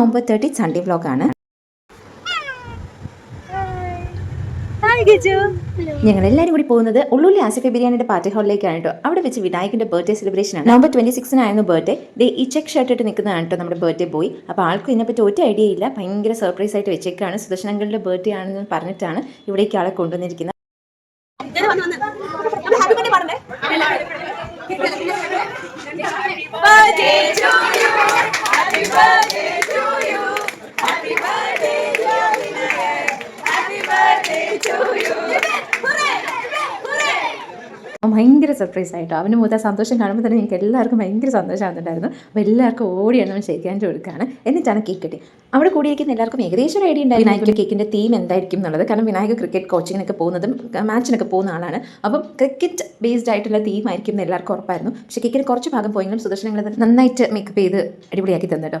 November thirty Sunday വ്ലോഗാണ് ഞങ്ങൾ എല്ലാരും കൂടി പോകുന്നത് ഉള്ളൂലി ആസിഫ ബിരിയാണിയുടെ പാർട്ടി ഹാളിലേക്കാണ് കേട്ടോ അവിടെ വെച്ച് വിനായകന്റെ ബർത്ത്ഡേ സെലിബ്രേഷൻ ആണ്. നവംബർ ട്വന്റി സിക്സിനായിരുന്നു ബർത്ത്ഡേ ദേ ഈ ചെക്ക് ഷർട്ട് ഇട്ട് നിൽക്കുന്നതാണ് കേട്ടോ നമ്മുടെ ബർത്ത്ഡേ പോയി അപ്പോൾ ആൾക്കും ഇതിനെപ്പറ്റി ഒറ്റ ഐഡിയ ഇല്ല. ഭയങ്കര സർപ്രൈസ് ആയിട്ട് വെച്ചേക്കാണ്. സുദർശനങ്ങളുടെ ബർത്ത്ഡേ ആണെന്ന് പറഞ്ഞിട്ടാണ് ഇവിടേക്ക് ആളെ കൊണ്ടുവന്നിരിക്കുന്നത്. ഭയങ്കര സർപ്രൈസ് ആയിട്ടോ. അവന് മുതൽ സന്തോഷം കാണുമ്പോൾ തന്നെ ഞങ്ങൾക്ക് എല്ലാവർക്കും ഭയങ്കര സന്തോഷമാകുന്നുണ്ടായിരുന്നു അപ്പോൾ എല്ലാവർക്കും ഓടിയാണ് എണ്ണം ഷെയ്ക്കാൻ കൊടുക്കുകയാണ്. എന്നിട്ടാണ് കേക്ക് കിട്ടി അവിടെ കൂടിയിരിക്കുന്ന എല്ലാവർക്കും ഏകദേശം ഒരു ഐഡിയ ഉണ്ടായി വിനായക കേക്കിന്റെ തീം എന്തായിരിക്കും എന്നുള്ളത്. കാരണം വിനായക ക്രിക്കറ്റ് കോച്ചിങ്ങിനൊക്കെ പോകുന്നതും മാച്ചിനൊക്കെ പോകുന്ന ആളാണ്. അപ്പം ക്രിക്കറ്റ് ബേസ്ഡ് ആയിട്ടുള്ള തീം ആയിരിക്കും എന്ന് എല്ലാവർക്കും ഉറപ്പായിരുന്നു. പക്ഷേ കേക്കിന് കുറച്ച് ഭാഗം പോയെങ്കിലും സുദർശനങ്ങൾ നന്നായിട്ട് മേക്കപ്പ് ചെയ്ത് അടിപൊളിയാക്കി തന്നിട്ടോ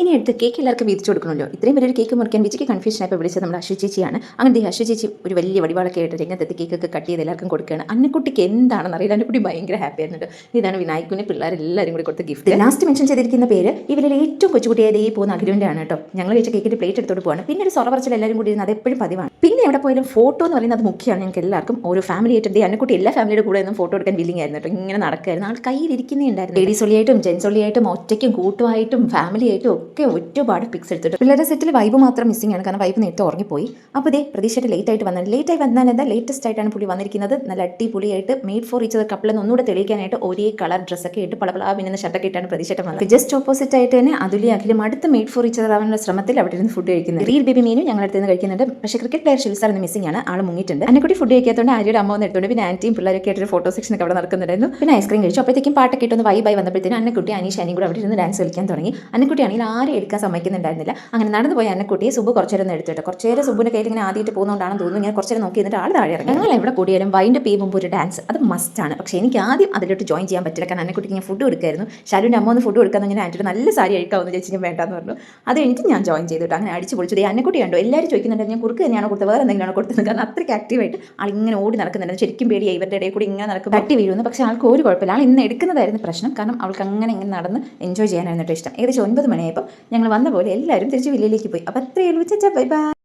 ഇനി അടുത്ത് കേക്ക് എല്ലാവർക്കും വീതിച്ചു കൊടുക്കണമല്ലോ. ഇത്രയും വലിയൊരു കേക്ക് മുറിക്കാൻ വിജയ്ക്ക് കൺഫ്യൂഷൻ ആയപ്പോൾ വിളിച്ചത് നമ്മുടെ അശ്വ ചേച്ചിയാണ്. അങ്ങനെ അശ്വ ചേച്ചി ഒരു വലിയ വടിവാളൊക്കെ ആയിട്ട് രംഗത്തെത്തി കേക്കൊക്കെ കട്ട് ചെയ്ത് എല്ലാവർക്കും കൊടുക്കുകയാണ്. അന്നക്കുട്ടിക്ക് എന്താണെന്ന് അറിയില്ല. അന്നക്കുട്ടി ഭയങ്കര ഹാപ്പി ആയിരുന്നുണ്ട് ഇതാണ് പിള്ളേർ പിള്ളേരെല്ലാവരും കൂടി കൊടുത്ത ഗിഫ്റ്റ് ലാസ്റ്റ് മെൻഷൻ ചെയ്തിരിക്കുന്ന പേര് ഇവരിൽ ഏറ്റവും കൊച്ചുകുട്ടിയായത് ഈ പോകുന്ന അഖിലുവിന്റെ കേട്ടോ. ഞങ്ങൾ വെച്ച കേക്കിന്റെ പ്ലേറ്റ് എടുത്തോട്ട് പോവാണ്. പിന്നെ ഒരു സൊറ എല്ലാവരും കൂടി ഇരുന്ന് അത് എപ്പോഴും പതിവാണ്. പിന്നെ എവിടെ പോയാലും ഫോട്ടോ എന്ന് പറയുന്നത് മുഖ്യമാണ്. ഞങ്ങൾക്ക് എല്ലാവർക്കും ഓരോ ഫാമിലി ആയിട്ട് ദേ അന്നക്കുട്ടി എല്ലാ ഫാമിലിയുടെ കൂടെ ഒന്നും ഫോട്ടോ എടുക്കാൻ വില്ലിങ് ആയിരുന്നു കേട്ടോ. ഇങ്ങനെ നടക്കായിരുന്നു ആൾ കയ്യിലിരിക്കുന്നേ ഉണ്ടായിരുന്നു ലേഡീസ് ഒളിയായിട്ടും ജെൻസ് ഒളിയായിട്ടും ഒറ്റയ്ക്കും കൂട്ടുമായിട്ടും ഫാമിലി ആയിട്ടും ഒക്കെ ഒരുപാട് പിക്സ് എടുത്തിട്ട് പിള്ളേരുടെ സെറ്റിൽ വൈബ് മാത്രം മിസ്സിംഗ് ആണ്. കാരണം വൈബ് നേരത്തെ ഉറങ്ങിപ്പോയി. അപ്പോൾ ഇതേ പ്രതീക്ഷയായിട്ട് ലേറ്റ് ആയിട്ട് വന്നത് ലേറ്റ് ആയി വന്നാൽ എന്താ? ലേറ്റസ്റ്റ് ആയിട്ടാണ് പുള്ളി വന്നിരിക്കുന്നത്. നല്ല അടിപൊളിയായിട്ട് മെയ്ഡ് ഫോർ ഈച്ചർ കപ്പിൾ ഒന്നുകൂടെ തെളിയിക്കാനായിട്ട് ഒരേ കളർ ഡ്രസ്സൊക്കെ ഇട്ട് പളപളാ പിന്നെ ഷർട്ടൊക്കെ ഇട്ടാണ് പ്രതീക്ഷയായിട്ട് വന്നത്. ജസ്റ്റ് ഓപ്പോസിറ്റ് ആയിട്ട് തന്നെ അതുലി അഖിലും അടുത്ത മെയ്ഡ് ഫോർ ഈച്ചർ ആവാനുള്ള ശ്രമത്തിൽ അവിടെ ഇരുന്ന് ഫുഡ് കഴിക്കുന്നത് റീൽ ബേബി മീനും ഞങ്ങൾ അടുത്ത് നിന്ന് കഴിക്കുന്നുണ്ട്. പക്ഷേ ക്രിക്കറ്റ് പ്ലെയർ ഷിൽസാർ എന്ന് മിസ്സിംഗ് ആണ്. ആൾ മുങ്ങിയിട്ടുണ്ട്. എന്നെ കൂടി ഫുഡ് കഴിക്കാത്തതുകൊണ്ട് ആര്യയുടെ അമ്മ വന്ന് എടുത്തുകൊണ്ട് പിന്നെ ആന്റിയും പിള്ളേരൊക്കെ ആയിട്ട് ഫോട്ടോ സെക്ഷൻ ഒക്കെ അവിടെ നടക്കുന്നുണ്ടായിരുന്നു. പിന്നെ ഐസ്ക്രീം കഴിച്ചു. അപ്പോഴത്തേക്കും പാട്ടൊക്കെ ഇട്ടൊന്ന് വൈബായി വന്നപ്പോഴത്തേനും അന്നക്കുട്ടി അനീഷ് അനിയും കൂടെ അവിടെ ഇരുന്ന് ഡാൻസ് കളിക്കാൻ തുടങ്ങി. അന്നക്കുട്ടിയാണെങ്കിൽ ആരും എടുക്കാൻ സമ്മതിക്കുന്നുണ്ടായിരുന്നില്ല. അങ്ങനെ നടന്നു പോയ അന്നക്കുട്ടിയെ സുബ് കുറച്ചേരം ഒന്ന് എടുത്തിട്ട് കുറച്ചേരം സുബിന്റെ കയ്യിൽ ഇങ്ങനെ ആദ്യമായിട്ട് പോകുന്നതുകൊണ്ടാണെന്ന് തോന്നുന്നു. ഇങ്ങനെ കുറച്ചേരം നോക്കി എന്നിട്ട് ആൾ താഴെ ഇറങ്ങി. ഞങ്ങൾ എവിടെ കൂടിയാലും വൈൻഡ് പേ മുമ്പ് ഒരു ഡാൻസ് അത് മസ്റ്റാണ് പക്ഷേ എനിക്ക് ആദ്യം അതിലോട്ട് ജോയിൻ ചെയ്യാൻ പറ്റില്ല. കാരണം അന്നക്കുട്ടിക്ക് ഞാൻ ഫുഡ് കൊടുക്കായിരുന്നു. ഷാലുവിന്റെ അമ്മ ഒന്ന് ഫുഡ് കൊടുക്കാൻ ഞാൻ ആന്റിയുടെ നല്ല സാരി അഴിക്കാവുന്ന ചേച്ചി ഞാൻ വേണ്ടെന്ന് പറഞ്ഞു. അത് കഴിഞ്ഞിട്ട് ഞാൻ ജോയിൻ ചെയ്തിട്ട് അങ്ങനെ അടിച്ച് പൊളിച്ചു. അന്നക്കുട്ടി കണ്ടോ? എല്ലാവരും ചോദിക്കുന്നുണ്ട് ഞാൻ കുറുക്ക് തന്നെയാണ് കൊടുത്തത്? വേറെ എന്തെങ്കിലുമാണോ കൊടുത്തത്? കാരണം അത്രയ്ക്ക് ആക്റ്റീവായിട്ട് ആൾ ഇങ്ങനെ ഓടി നടക്കുന്നുണ്ട് ശരിക്കും പേടിയായി. ഇവരുടെ ഇടയിൽ കൂടി ഇങ്ങനെ നടക്കും തട്ടി വീഴുന്നു. പക്ഷേ ആൾക്ക് ഒരു കുഴപ്പമില്ല. ആൾ ഇന്ന് എടുക്കുന്നതായിരുന്നു പ്രശ്നം. കാരണം അവൾക്ക് അങ്ങനെ ഇങ്ങനെ നടന്ന് എൻജോയ് ചെയ്യാനായിരുന്നു ഇഷ്ടം. ഏകദേശം ഒൻപത് മണിയായപ്പോൾ ഞങ്ങൾ വന്ന പോലെ എല്ലാവരും തിരിച്ച് വില്ലയിലേക്ക് പോയി. അപ്പോൾ അത്രയേ ഉള്ളൂ. Bye bye.